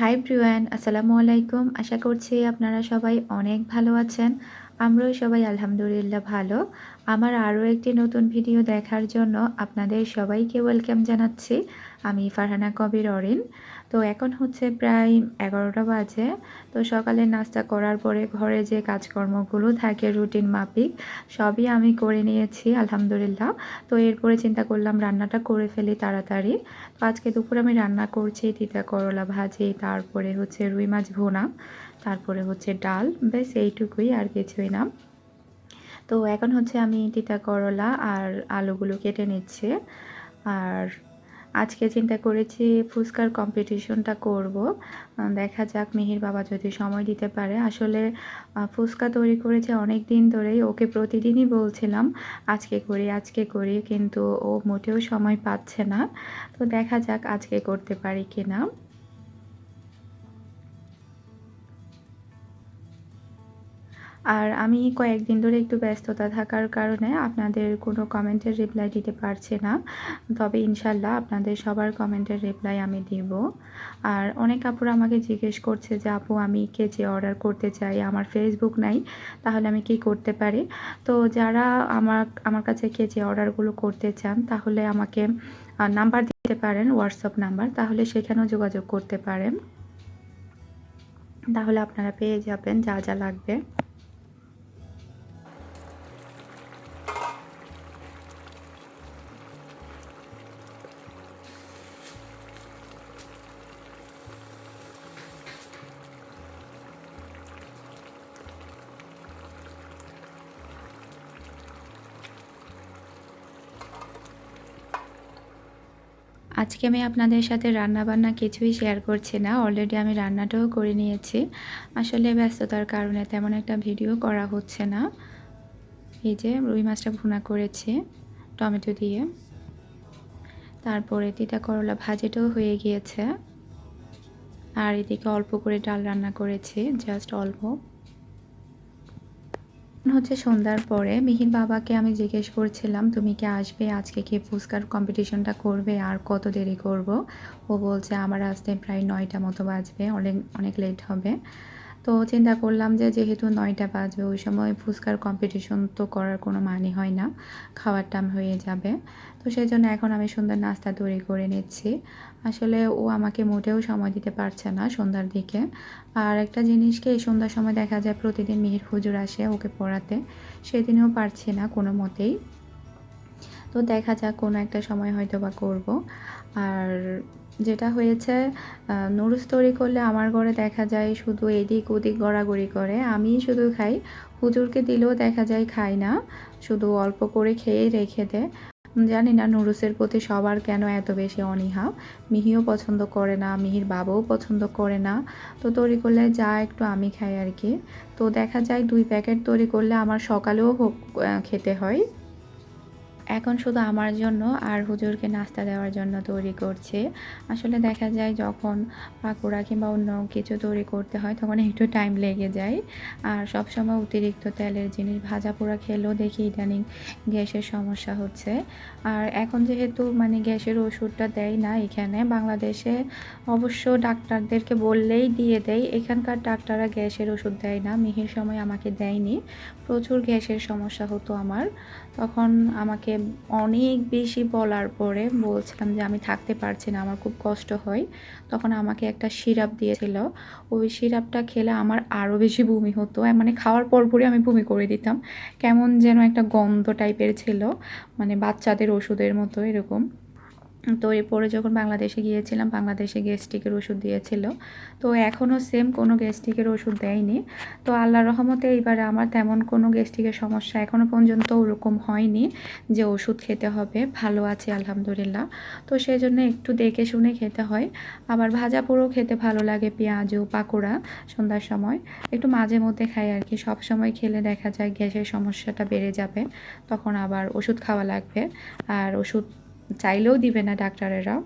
High Priyan আসসালামু আলাইকুম। আশা করছি আপনারা সবাই অনেক ভালো আছেন। আমরাও সবাই আলহামদুলিল্লাহ ভালো। আমার আরও একটি নতুন ভিডিও দেখার জন্য আপনাদের সবাইকে ওয়েলকাম জানাচ্ছি। আমি ফারহানা কবির অরিন। তো এখন হচ্ছে প্রায় এগারোটা বাজে। তো সকালে নাস্তা করার পরে ঘরে যে কাজকর্মগুলো থাকে, রুটিন মাফিক, সবই আমি করে নিয়েছি, আলহামদুলিল্লাহ। তো এরপরে চিন্তা করলাম রান্নাটা করে ফেলি তাড়াতাড়ি। তো আজকে দুপুর আমি রান্না করছি তিতা করলা ভাজি, তারপরে হচ্ছে রুই মাছ ভোনা, তারপরে হচ্ছে ডাল বেশ এইটুকুই আর কিছুই না। তো এখন হচ্ছে আমি তিতা করলা আর আলুগুলো কেটে নিচ্ছি। আর আজকে চিন্তা করেছি ফুচকার কম্পিটিশনটা করব। দেখা যাক মিহির বাবা যদি সময় দিতে পারে। আসলে ফুচকা তৈরি করেছে অনেক দিন ধরেই, ওকে প্রতিদিনই বলছিলাম, আজকে করি আজকে করি, কিন্তু ও মোটেও সময় পাচ্ছে না। তো দেখা যাক আজকে করতে পারি কি না আর আমি কয়েকদিন ধরে একটু ব্যস্ততা থাকার কারণে আপনাদের কোনো কমেন্টের রিপ্লাই দিতে পারছি না। তবে ইনশাল্লাহ আপনাদের সবার কমেন্টের রিপ্লাই আমি দিব। আর অনেক আপুরা আমাকে জিজ্ঞেস করছে যে, আপু, আমি কেচে অর্ডার করতে চাই? আমার ফেসবুক নাই, তাহলে আমি কি করতে পারি? তো যারা আমার আমার কাছে কেচে অর্ডারগুলো করতে চান, তাহলে আমাকে নাম্বার দিতে পারেন হোয়াটসঅ্যাপ নাম্বার তাহলে সেখানেও যোগাযোগ করতে পারেন। তাহলে আপনারা পেয়ে যাবেন যা যা লাগবে। আজকে আমি আপনাদের সাথে রান্না বান্না কিছুই শেয়ার করছি না। অলরেডি আমি রান্নাটাও করে নিয়েছি। আসলে ব্যস্ততার কারণে তেমন একটা ভিডিও করা হচ্ছে না। এই যে রুই মাছটা ভুনা করেছি, টমেটো দিয়ে। তারপরে তিতা করলা ভাজিটাও হয়ে গিয়েছে। আর এদিকে অল্প করে ডাল রান্না করেছি জাস্ট অল্প। হচ্ছে সন্ধ্যার পরে। মিহির বাবাকে আমি জিজ্ঞেস করছিলাম, তুমি কি আসবে? আজকে কি ফুচকার কম্পিটিশনটা করবে? আর কত দেরি করব? ও বলছে, আমার আসতে প্রায় নয়টা মতো বাজবে। অনেক অনেক লেট হবে। তো চিন্তা করলাম যে যেহেতু নয়টা বাজবে, ওই সময় ফুচকার কম্পিটিশন তো করার কোনো মানে হয় না, খাওয়ার টাইম হয়ে যাবে। তো সেই জন্য এখন আমি সুন্দর নাস্তা তৈরি করে নিচ্ছি। আসলে ও আমাকে মোটেও সময় দিতে পারছে না সন্ধ্যার দিকে। আর একটা জিনিসকে এই সন্ধ্যার সময় দেখা যায় প্রতিদিন মিহির হুজুর আসে ওকে পড়াতে। সেদিনেও পারছি না কোনো মতেই। তো দেখা যাক কোনো একটা সময় হয়তো বা করব। আর যেটা হয়েছে নুডলস তৈরি করলে আমার ঘরে দেখা যায় শুধু এদিক ওদিক গড়াগড়ি করে। আমি শুধু খাই, হুজুরকে দিলেও দেখা যায় খাই না, শুধু অল্প করে খেয়ে রেখে দেয় জানি না নুডলসের প্রতি সবার কেন এত বেশি অনীহা। মিহিও পছন্দ করে না, মিহির বাবাও পছন্দ করে না। তো তৈরি করলে যা একটু আমি খাই আর কি। তো দেখা যায় দুই প্যাকেট তৈরি করলে আমার সকালেও খেতে হয়। এখন শুধু আমার জন্য আর হুজুরকে নাস্তা দেওয়ার জন্য তৈরি করছে। আসলে দেখা যায় যখন পাকোড়া কিংবা অন্য কিছু তৈরি করতে হয়, তখন একটু টাইম লেগে যায়। আর সবসময় অতিরিক্ত তেলের জিনিস, ভাজা পোড়া খেলেও দেখি ইদানিং গ্যাসের সমস্যা হচ্ছে। আর এখন যেহেতু মানে গ্যাসের ওষুধটা দেয় না এখানে, বাংলাদেশে অবশ্য ডাক্তারদেরকে বললেই দিয়ে দেয়, এখানকার ডাক্তাররা গ্যাসের ওষুধ দেয় না। মিহির সময় আমাকে দেয়নি। প্রচুর গ্যাসের সমস্যা হতো আমার। তখন আমাকে অনেক বেশি বলার পরে বলছিলাম যে আমি থাকতে পারছি না, আমার খুব কষ্ট হয়। তখন আমাকে একটা সিরাপ দিয়েছিল। ওই সিরাপটা খেলে আমার আরও বেশি বমি হতো। মানে খাওয়ার পরপরই আমি বমি করে দিতাম। কেমন যেন একটা গন্ধ টাইপের ছিল। মানে বাচ্চাদের ওষুধের মতো এরকম। তো এরপরে যখন বাংলাদেশে গিয়েছিলাম, বাংলাদেশে গ্যাস্ট্রিকের ওষুধ দিয়েছিল। তো এখনও সেম কোনো গ্যাস্ট্রিকের ওষুধ দেয়নি। তো আল্লাহ রহমতে এইবারে আমার তেমন কোনো গ্যাস্ট্রিকের সমস্যা এখনও পর্যন্ত ওরকম হয়নি যে ওষুধ খেতে হবে। ভালো আছে, আলহামদুলিল্লাহ। তো সেই জন্য একটু দেখে শুনে খেতে হয়। আবার ভাজা পোড়ো খেতে ভালো লাগে পেঁয়াজও পাকোড়া সন্ধ্যার সময়। একটু মাঝে মধ্যে খাই আর কি। সব সময় খেলে দেখা যায় গ্যাসের সমস্যাটা বেড়ে যাবে। তখন আবার ওষুধ খাওয়া লাগবে। আর ওষুধ চাইলেও দিবে না ডাক্তারেরা।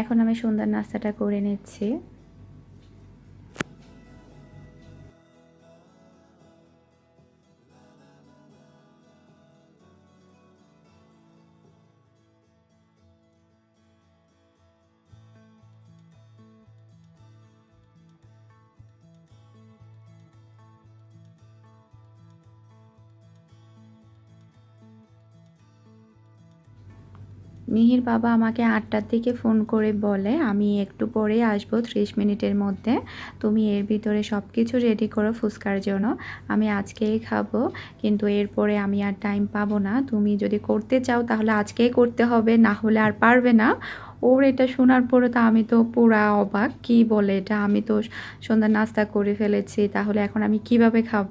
এখন আমি সন্ধ্যার নাস্তাটা করে নিচ্ছি। মিহির বাবা আমাকে আটটার দিকে ফোন করে বলে, আমি একটু পরে আসব, ত্রিশ মিনিটের মধ্যে। তুমি এর ভিতরে সব কিছু রেডি করো ফুচকার জন্য। আমি আজকেই খাব, কিন্তু এরপরে আমি আর টাইম পাবো না। তুমি যদি করতে চাও তাহলে আজকেই করতে হবে, না হলে আর পারবে না। ওর এটা শোনার পরে তো আমি তো পুরা অবাক। কি বলে এটা? আমি তো সন্ধ্যা নাস্তা করে ফেলেছি, তাহলে এখন আমি কীভাবে খাব?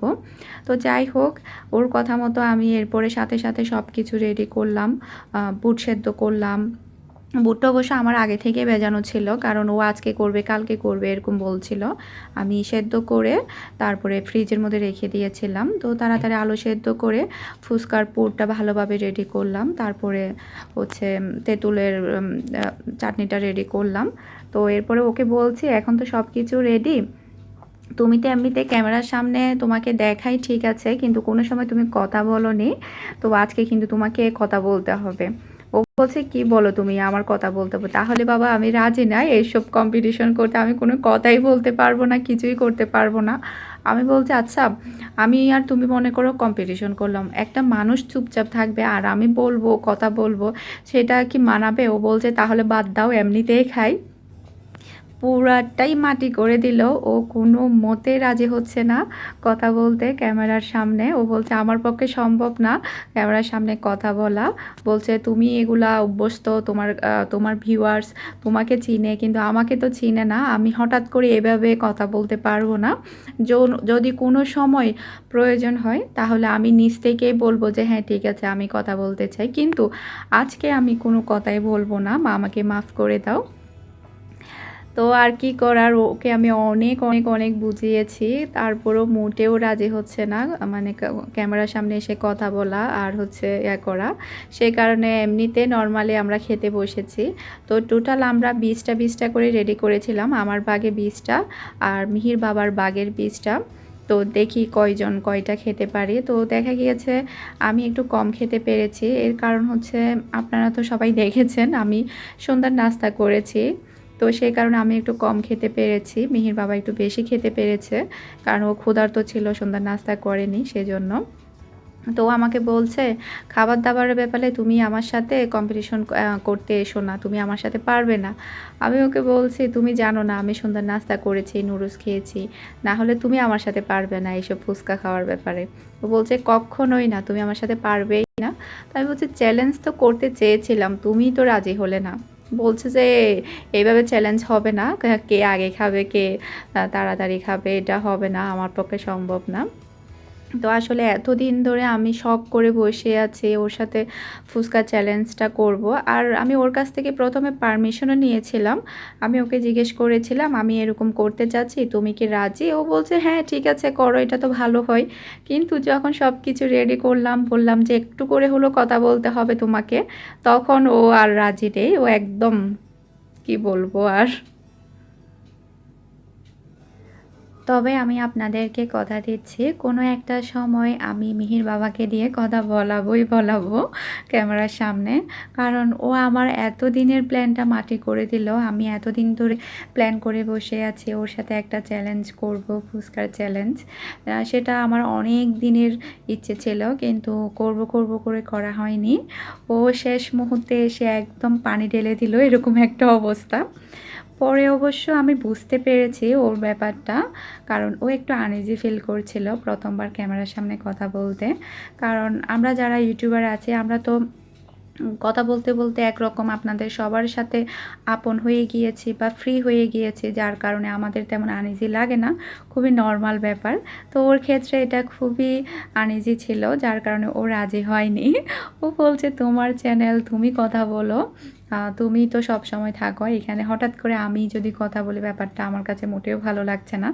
তো যাই হোক, ওর কথা মতো আমি এরপরে সাথে সাথে সব কিছু রেডি করলাম বুট সেদ্ধ করলাম বুটটা অবশ্য আমার আগে থেকে বেজানো ছিল, কারণ ও আজকে করবে, কালকে করবে এরকম বলছিল। আমি সেদ্ধ করে তারপরে ফ্রিজের মধ্যে রেখে দিয়েছিলাম। তো তাড়াতাড়ি আলু সেদ্ধ করে ফুচকার পুরটা ভালোভাবে রেডি করলাম। তারপরে হচ্ছে তেঁতুলের চাটনিটা রেডি করলাম। তো এরপরে ওকে বলছি, এখন তো সব কিছু রেডি তুমি তো এমনিতে ক্যামেরার সামনে তোমাকে দেখাই ঠিক আছে, কিন্তু কোনো সময় তুমি কথা বলো নি তো আজকে কিন্তু তোমাকে কথা বলতে হবে। ও বলছে, কি বলো তুমি আমার কথা বলতে তাহলে বাবা আমি রাজি না এইসব কম্পিটিশন করতে আমি কোনো কথাই বলতে পারব না, কিছুই করতে পারব না। আমি বলছি আচ্ছা আমি আর তুমি মনে করো কম্পিটিশন করলাম। একটা মানুষ চুপচাপ থাকবে আর আমি বলব, কথা বলব, সেটা কি মানাবে? ও বলছে, তাহলে বাদ দাও, এমনিতেই খাই। পুরাটাই মাটি করে দিল। ও কোনো মতে রাজি হচ্ছে না কথা বলতে ক্যামেরার সামনে। ও বলছে, আমার পক্ষে সম্ভব না ক্যামেরার সামনে কথা বলা। বলছে, তুমি এগুলা অভ্যস্ত, তোমার তোমার ভিউয়ার্স তোমাকে চিনে, কিন্তু আমাকে তো চিনে না। আমি হঠাৎ করে এভাবে কথা বলতে পারব না। যদি কোনো সময় প্রয়োজন হয়, তাহলে আমি নিজ থেকেই বলব যে হ্যাঁ ঠিক আছে, আমি কথা বলতে চাই। কিন্তু আজকে আমি কোনো কথাই বলব না। মা, আমাকে মাফ করে দাও। তো আর কি করার? ওকে আমি অনেক অনেক অনেক বুঝিয়েছি। তারপরও মোটেও রাজি হচ্ছে না। মানে ক্যামেরার সামনে এসে কথা বলা আর হচ্ছে ইয়া করা। সে কারণে এমনিতে নর্মালি আমরা খেতে বসেছি। তো টোটাল আমরা বিশটা বিশটা করে রেডি করেছিলাম। আমার বাগে বিশটা আর মিহির বাবার বাগের বিশটা। তো দেখি কয়জন, কয়টা খেতে পারি। তো দেখা গিয়েছে আমি একটু কম খেতে পেরেছি। এর কারণ হচ্ছে আপনারা তো সবাই দেখেছেন, আমি সন্ধ্যার নাস্তা করেছি। তো সেই কারণে আমি একটু কম খেতে পেরেছি। মিহির বাবা একটু বেশি খেতে পেরেছে। কারণ ও ক্ষুধার্ত ছিল, সন্ধ্যার নাস্তা করেনি সেজন্য। তো আমাকে বলছে খাবার দাবারের ব্যাপারে তুমি আমার সাথে কম্পিটিশন করতে এসো না, তুমি আমার সাথে পারবে না। আমি ওকে বলছি, তুমি জানো না, আমি সুন্দর নাস্তা করেছি, নুডলস খেয়েছি, না হলে তুমি আমার সাথে পারবে না এইসব ফুচকা খাওয়ার ব্যাপারে। ও বলছে কখনোই না, তুমি আমার সাথে পারবেই না। তো আমি বলছি চ্যালেঞ্জ তো করতে চেয়েছিলাম তুমিই তো রাজি হলে না। বলছে যে, এইভাবে চ্যালেঞ্জ হবে না। কে আগে খাবে, কে তাড়াতাড়ি খাবে, এটা হবে না, আমার পক্ষে সম্ভব না। তো আসলে এতদিন ধরে আমি শখ করে বসে আছি ওর সাথে ফুচকা চ্যালেঞ্জটা করব। আর আমি ওর কাছ থেকে প্রথমে পারমিশনও নিয়েছিলাম। আমি ওকে জিজ্ঞেস করেছিলাম, আমি এরকম করতে চাচ্ছি, তুমি কি রাজি? ও বলছে হ্যাঁ ঠিক আছে, করো, এটা তো ভালো হয়। কিন্তু যখন সব কিছু রেডি করলাম, বললাম যে একটু করে হলো কথা বলতে হবে তোমাকে, তখন ও আর রাজি নেই। ও একদম, কি বলব আর? তবে আমি আপনাদেরকে কথা দিচ্ছি, কোনো একটা সময় আমি মিহির বাবাকে দিয়ে কথা বলাবই বলাবো ক্যামেরার সামনে। কারণ ও আমার এত দিনের প্ল্যানটা মাটি করে দিল, আমি এতদিন ধরে প্ল্যান করে বসে আছি ওর সাথে একটা চ্যালেঞ্জ করব, ফুচকার চ্যালেঞ্জ। সেটা আমার অনেক দিনের ইচ্ছে ছিল, কিন্তু করব করব করে করা হয়নি। ও শেষ মুহূর্তে এসে একদম পানি ঢেলে দিল, এরকম একটা অবস্থা। পরে অবশ্য আমি বুঝতে পেরেছি ওর ব্যাপারটা, কারণ ও একটু আনইজি ফিল করছিল প্রথমবার ক্যামেরার সামনে কথা বলতে। কারণ আমরা যারা ইউটিউবার আছি, আমরা তো কথা বলতে বলতে একরকম আপনাদের সবার সাথে আপন হয়ে গিয়েছি বা ফ্রি হয়ে গিয়েছি, যার কারণে আমাদের তেমন আনইজি লাগে না, খুবই নর্মাল ব্যাপার। তো ওর ক্ষেত্রে এটা খুবই আনইজি ছিল, যার কারণে ও রাজি হয়নি। ও বলছে, তোমার চ্যানেল তুমি কথা বলো। তুমি তো সব সময় থাকো এখানে। হঠাৎ করে আমি যদি কথা বলি, ব্যাপারটা আমার কাছে মোটেও ভালো লাগছে না,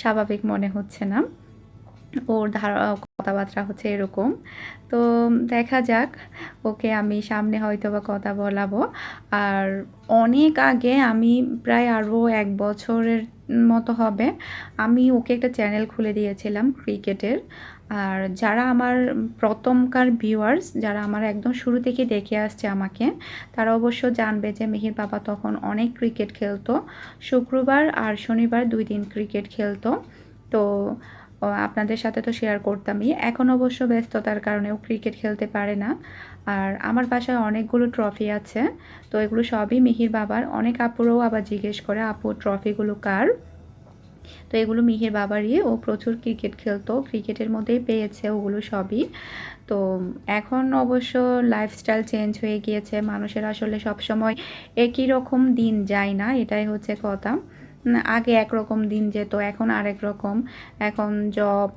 স্বাভাবিক মনে হচ্ছে না। ওর ধারা, কথাবার্তা হচ্ছে এরকম। তো দেখা যাক, ওকে আমি সামনে হয়তো বা কথা বলাবো। আর অনেক আগে আমি প্রায় আরও এক বছরের মতো হবে, আমি ওকে একটা চ্যানেল খুলে দিয়েছিলাম ক্রিকেটের আর যারা আমার প্রথমকার ভিউয়ার্স যারা আমার একদম শুরু থেকে দেখে আসছে আমাকে, তারা অবশ্য জানবে যে মিহির বাবা তখন অনেক ক্রিকেট খেলতো। শুক্রবার আর শনিবার দুই দিন ক্রিকেট খেলতো। তো আপনাদের সাথে তো শেয়ার করতামই। এখন অবশ্য ব্যস্ততার কারণেও ক্রিকেট খেলতে পারে না। আর আমার বাসায় অনেকগুলো ট্রফি আছে। তো এগুলো সবই মিহির বাবার। অনেক আপুরও আবার জিজ্ঞেস করে, আপু ট্রফিগুলো কার? তো এগুলো মিহির বাবারই। ও প্রচুর ক্রিকেট খেলতো ক্রিকেটের মধ্যেই পেয়েছে ওগুলো সবই। তো এখন অবশ্য লাইফস্টাইল চেঞ্জ হয়ে গিয়েছে, মানুষের আসলে সবসময় একই রকম দিন যায় না, এটাই হচ্ছে কথা। আগে একরকম দিন যেত, এখন আরেক রকম। এখন জব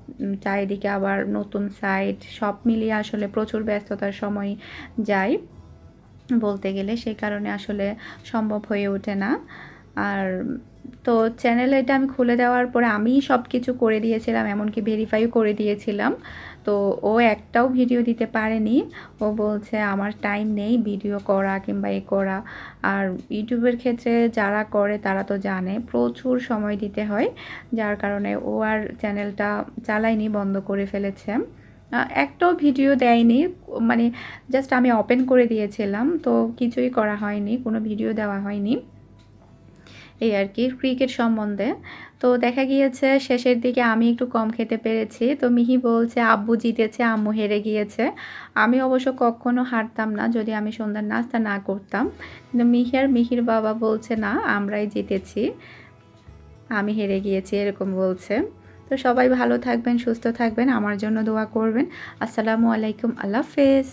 চারিদিকে আবার নতুন সাইট সব মিলিয়ে আসলে প্রচুর ব্যস্ততার সময় যায় বলতে গেলে সেই কারণে আসলে সম্ভব হয়ে ওঠে না। আর তো চ্যানেল এটা আমি খুলে দেওয়ার পরে আমি সব কিছু করে দিয়েছিলাম, এমনকি ভেরিফাইও করে দিয়েছিলাম। তো ও একটাও ভিডিও দিতে পারেনি। ও বলছে, আমার টাইম নেই ভিডিও করা কিংবা এ করা। আর ইউটিউবের ক্ষেত্রে যারা করে, তারা তো জানে, প্রচুর সময় দিতে হয়। যার কারণে ও আর চ্যানেলটা চালায়নি, বন্ধ করে ফেলেছে। একটাও ভিডিও দেয়নি। মানে জাস্ট আমি ওপেন করে দিয়েছিলাম, তো কিছুই করা হয়নি, কোনো ভিডিও দেওয়া হয়নি। এই আর কি ক্রিকেট সম্বন্ধে। তো দেখা গিয়েছে শেষের দিকে আমি একটু কম খেতে পেরেছি। তো মিহি বলছে, আব্বু জিতেছে, আম্মু হেরে গিয়েছে। আমি অবশ্য কখনো হারতাম না, যদি আমি সন্ধ্যার নাস্তা না করতাম। কিন্তু মিহি আর মিহির বাবা বলছে, না, আমরাই জিতেছি, আমি হেরে গিয়েছি, এরকম বলছে। তো সবাই ভালো থাকবেন, সুস্থ থাকবেন, আমার জন্য দোয়া করবেন। আসসালামু আলাইকুম, আল্লাহ হাফেজ।